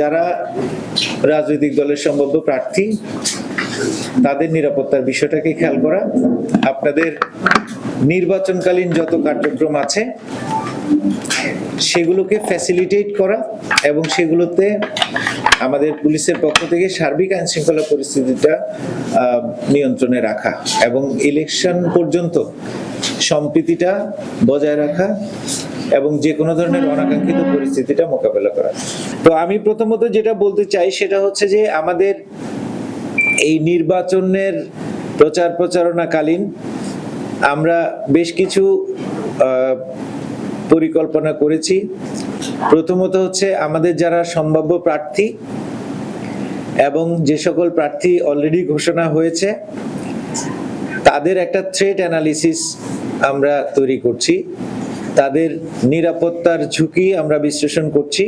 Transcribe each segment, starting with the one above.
যারা রাজনৈতিক দলের সম্ভাব্য প্রার্থী, তাদের নিরাপত্তার বিষয়টাকে খেয়াল করা। আপনাদের নির্বাচনকালীন যত কার্যক্রম আছে, সেগুলোকে ফ্যাসিলিটেট করা এবং সেগুলোতে আমাদের পুলিশের পক্ষ থেকে সার্বিক আইন শৃঙ্খলা পরিস্থিতিটা নিয়ন্ত্রণে রাখা এবং ইলেকশন পর্যন্ত সম্প্রীতিটা বজায় রাখা এবং যে কোনো ধরনের অনাকাঙ্ক্ষিত পরিস্থিতিটা মোকাবেলা করা। তো আমি প্রথমত যেটা বলতে চাই সেটা হচ্ছে যে আমাদের এই নির্বাচনের প্রচার প্রচারণাকালীন আমরা বেশ কিছু পরিকল্পনা করেছি। প্রথমত হচ্ছে আমাদের যারা সম্ভাব্য প্রার্থী এবং যে সকল প্রার্থী অলরেডি ঘোষণা হয়েছে, তাদের একটা থ্রেট অ্যানালিসিস আমরা তৈরি করছি। তাদের নিরাপত্তার ঝুঁকি আমরা বিশ্লেষণ করছি।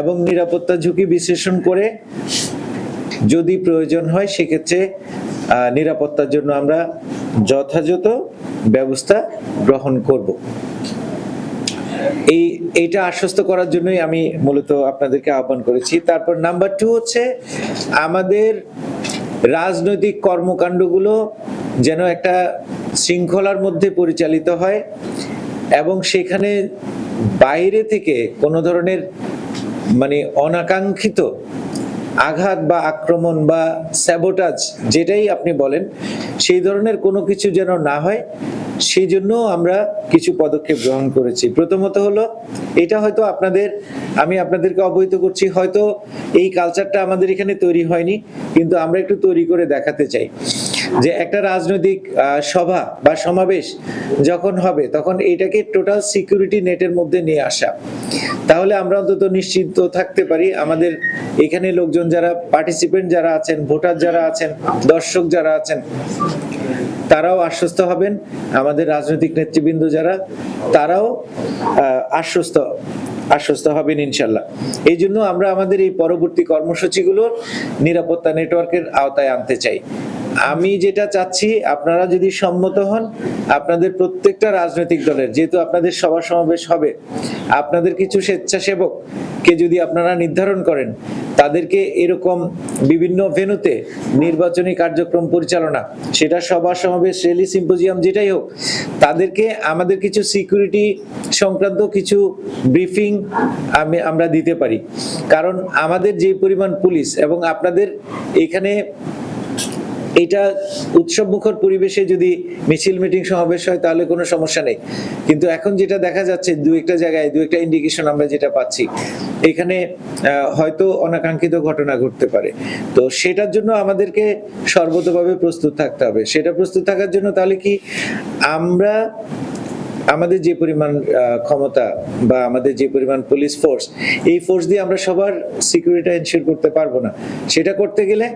এবং নিরাপত্তা ঝুঁকি বিশ্লেষণ করে যদি প্রয়োজন হয়, সেক্ষেত্রে নিরাপত্তার জন্য আমরা যথাযথ ব্যবস্থা গ্রহণ করব। এই, এইটা আশ্বস্ত করার জন্যই আমি মূলত আপনাদেরকে আহ্বান করেছি। তারপর নাম্বার টু হচ্ছে, আমাদের রাজনৈতিক কর্মকাণ্ডগুলো যেন একটা শৃঙ্খলার মধ্যে পরিচালিত হয় এবং সেখানে বাইরে থেকে কোনো ধরনের মানে অনাকাঙ্ক্ষিত আঘাত বা আক্রমণ বা স্যাবোটাজ যেটাই আপনি বলেন, সেই ধরনের কোনো কিছু যেন না হয়, সেই জন্য আমরা কিছু পদক্ষেপ গ্রহণ করেছি। প্রথমত হলো, এটা হয়তো আপনাদের, আমি আপনাদেরকে অবহিত করছি, হয়তো এই কালচারটা আমাদের এখানে তৈরি হয়নি, কিন্তু আমরা একটু তৈরি করে দেখাতে চাই। যে একটা রাজনৈতিক সভা বা সমাবেশ যখন হবে, তখন এটাকে টোটাল সিকিউরিটি নেটের মধ্যে নিয়ে আসা। তাহলে আমরা অন্তত নিশ্চিত থাকতে পারি। আমাদের এখানে লোকজন যারা পার্টিসিপেন্ট যারা আছেন, ভোটার যারা আছেন, দর্শক যারা আছেন, তারাও আশ্বস্ত হবেন। আমাদের রাজনৈতিক নেতৃবৃন্দ যারা, তারাও আশ্বস্ত আশ্বস্ত হবেন ইনশাল্লাহ। এই জন্য আমরা আমাদের এই পরবর্তী কর্মসূচিগুলোর নিরাপত্তা নেটওয়ার্কের আওতায় আনতে চাই। আমি যেটা চাচ্ছি, আপনারা যদি সম্মত হন, আপনাদের প্রত্যেকটা রাজনৈতিক দলের, যেহেতু আপনাদের সভা সমাবেশ হবে, আপনাদের কিছু স্বেচ্ছাসেবক কে যদি আপনারা নির্ধারণ করেন, তাদেরকে এরকম বিভিন্ন ভেনুতে নির্বাচনী কার্যক্রম পরিচালনা, সেটা সভা সমাবেশ রেলি সিম্পোজিয়াম যেটাই হোক, তাদেরকে আমাদের কিছু সিকিউরিটি সংক্রান্ত কিছু ব্রিফিং আমি, আমরা দিতে পারি। কারণ আমাদের যে পরিমাণ পুলিশ এবং আপনাদের এখানে এটা উৎসব মুখর পরিবেশে যদি মিছিল, মিটিং সমাবেশ হয়, তাহলে কোনো সমস্যা নেই। কিন্তু এখন যেটা দেখা যাচ্ছে, দু একটা জায়গায়, দু একটা ইন্ডিকেশন আমরা যেটা পাচ্ছি, এখানে হয়তো অনাকাঙ্ক্ষিত ঘটনা ঘটতে পারে। তো সেটার জন্য আমাদেরকে সর্বতভাবে প্রস্তুত থাকতে হবে। সেটা প্রস্তুত থাকার জন্য তাহলে কি আমরা আমাদের যে পরিমাণ ক্ষমতা বা আমাদের যে পরিমাণ পুলিশ ফোর্স এই ফোর্স দিয়ে আমরা সবার সিকিউরিটি এনশিওর করতে পারব না। সেটা করতে গেলে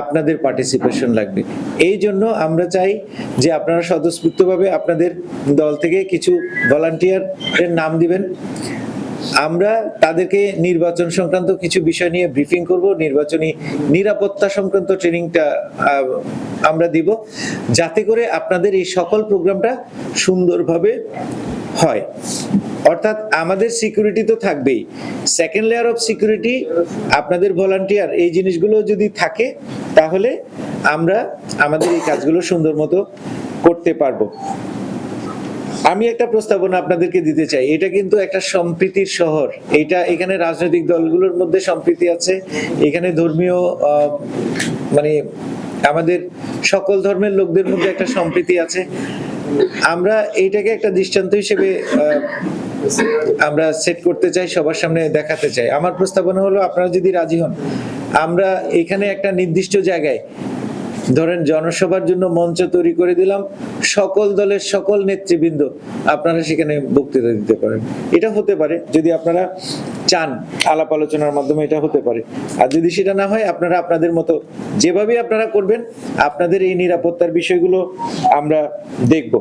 আপনাদের পার্টিসিপেশন লাগবে। এই জন্য আমরা চাই যে আপনারা স্বতঃস্ফূর্তভাবে আপনাদের দল থেকে কিছু ভলান্টিয়ারের নাম দিবেন। আমরা তাদেরকে নির্বাচন সংক্রান্ত কিছু বিষয় নিয়ে ব্রিফিং করব, নির্বাচনী নিরাপত্তা সংক্রান্ত ট্রেনিংটা আমরা দিব, যাতে করে আপনাদের এই সকল প্রোগ্রামটা সুন্দরভাবে হয়। অর্থাৎ আমাদের সিকিউরিটি তো থাকবেই। সেকেন্ড লেয়ার অফ সিকিউরিটি আপনাদের ভলান্টিয়ার এই জিনিসগুলো যদি থাকে, তাহলে আমরা আমাদের এই কাজগুলো সুন্দর মতো করতে পারব। আমি একটা প্রস্তাবনা আপনাদেরকে দিতে চাই। এটা কিন্তু একটা সম্প্রীতির শহর। এটা এখানে রাজনৈতিক দলগুলোর মধ্যে সম্প্রীতি আছে। এখানে ধর্মীয় মানে আমাদের সকল ধর্মের লোকদের মধ্যে একটা সম্প্রীতি আছে। আমরা এইটাকে একটা দৃষ্টান্ত হিসেবে আমরা সেট করতে চাই, সবার সামনে দেখাতে চাই। আমার প্রস্তাবনা হলো, আপনারা যদি রাজি হন, আমরা এখানে একটা নির্দিষ্ট জায়গায় ধরেন জনসভার জন্য মঞ্চ তৈরি করে দিলাম, সকল দলের সকল নেতৃবৃন্দ আপনারা সেখানে বক্তৃতা দিতে পারেন। এটা হতে পারে যদি আপনারা চান আলাপ আলোচনার মাধ্যমে এটা হতে পারে। আর যদি সেটা না হয়, আপনারা আপনাদের মতো যেভাবে আপনারা করবেন, আপনাদের এই নিরাপত্তার বিষয়গুলো আমরা দেখব।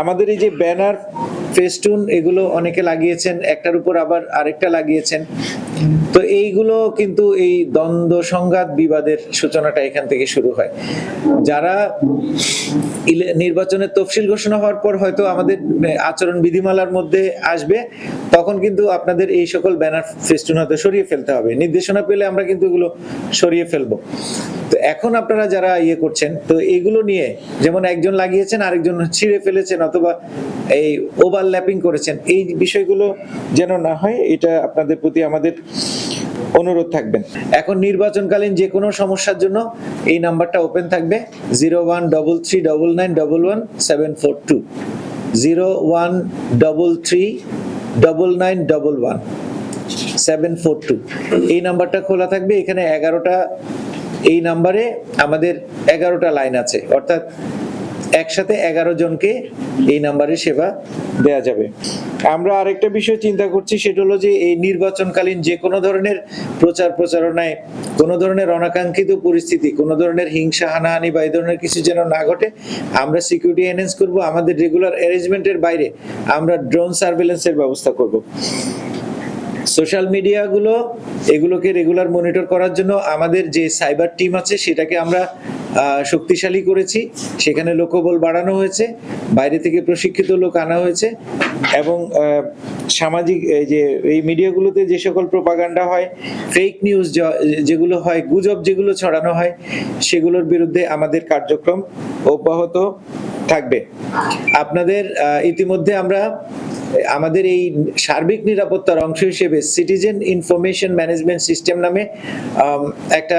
আমাদের এই যে ব্যানার, ফেস্টুন, এগুলো অনেকে লাগিয়েছেন, একটার উপর আবার আরেকটা লাগিয়েছেন। তো এইগুলো কিন্তু এই দ্বন্দ্ব সংঘাত বিবাদের সূচনাটা এখান থেকে শুরু হয়। যারা নির্বাচনের তফসিল ঘোষণা হওয়ার পর হয়তো আমাদের আচরণ বিধিমালার মধ্যে আসবে, তখন কিন্তু আপনাদের এই সকল ব্যানার ফেস্টুন হয়তো সরিয়ে ফেলতে হবে। নির্দেশনা পেলে আমরা কিন্তু এগুলো সরিয়ে ফেলব। তো এখন আপনারা যারা ইয়ে করছেন, তো এগুলো নিয়ে যেমন একজন লাগিয়েছেন, আরেকজন ছিঁড়ে ফেলেছেন অথবা এই ওভারল্যাপিং করেছেন, এই বিষয়গুলো যেন না হয়, এটা আপনাদের প্রতি আমাদের অনুরোধ থাকবেন এখন নির্বাচনকালীন যে কোনো সমস্যার জন্য এই নাম্বারটা ওপেন থাকবে zero one double three double nine double one seven four two zero one double three double nine double one seven four two এই নাম্বারটা খোলা থাকবে, এখানে এগারোটা, এই নাম্বারে আমাদের এগারোটা লাইন আছে, অর্থাৎ একসাথে এগারো জনকে এই নাম্বারে সেবা দেয়া যাবে। আমরা আরেকটা বিষয় চিন্তা করছি, সেটা হলো যে এই নির্বাচনকালীন যে কোনো ধরনের প্রচার প্রচারণায়, কোনো ধরনের অনাকাঙ্ক্ষিত পরিস্থিতি, কোনো ধরনের হিংসা, হানাহানি বা এই ধরনের কিছু যেন না ঘটে, আমরা সিকিউরিটি এনহেন্স করব, আমাদের রেগুলার অ্যারেঞ্জমেন্টের বাইরে আমরা ড্রোন সার্ভেলেন্সের ব্যবস্থা করব। সোশ্যাল মিডিয়াগুলো এগুলোকে রেগুলার মনিটর করার জন্য আমাদের যে সাইবার টিম আছে, সেটাকে আমরা শক্তিশালী করেছি। সেখানে লোকবল বাড়ানো হয়েছে, বাইরে থেকে প্রশিক্ষিত লোক আনা হয়েছে এবং সামাজিক যে, এই মিডিয়াগুলোতে যে সকল প্রপাগান্ডা হয় ফেক নিউজ যেগুলো হয়, গুজব যেগুলো ছড়ানো হয়, সেগুলোর বিরুদ্ধে আমাদের কার্যক্রম অব্যাহত থাকবে। আপনাদের ইতিমধ্যে আমরা আমাদের এই সার্বিক নিরাপত্তার অংশ হিসেবে সিটিজেন ইনফরমেশন ম্যানেজমেন্ট সিস্টেম নামে একটা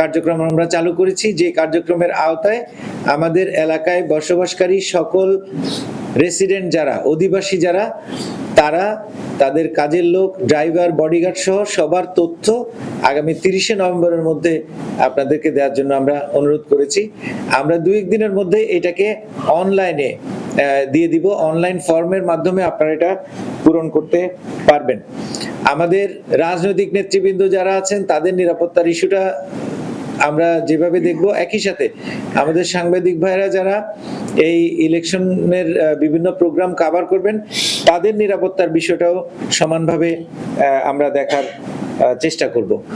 কার্যক্রম আমরা চালু করেছি। যে কার্যক্রমের আওতায় আমাদের এলাকায় বসবাসকারী সকল রেসিডেন্ট যারা, অধিবাসী যারা, তারা, তাদের কাজের লোক ড্রাইভার বডিগার্ড সহ সবার তথ্য আগামী তিরিশে নভেম্বরের মধ্যে আপনাদেরকে দেওয়ার জন্য আমরা অনুরোধ করেছি। আমরা দুই একদিনের মধ্যে এটাকে অনলাইনে দিয়ে দিব। অনলাইন ফর্মের মাধ্যমে আপনারা এটা পূরণ করতে পারবেন। আমাদের রাজনৈতিক নেতৃবৃন্দ যারা আছেন, তাদের নিরাপত্তার ইস্যুটা আমরা যেভাবে দেখব, একই সাথে আমাদের সাংবাদিক ভাইরা যারা এই ইলেকশনের বিভিন্ন প্রোগ্রাম কাভার করবেন, তাদের নিরাপত্তার বিষয়টাও সমানভাবে আমরা দেখার চেষ্টা করব।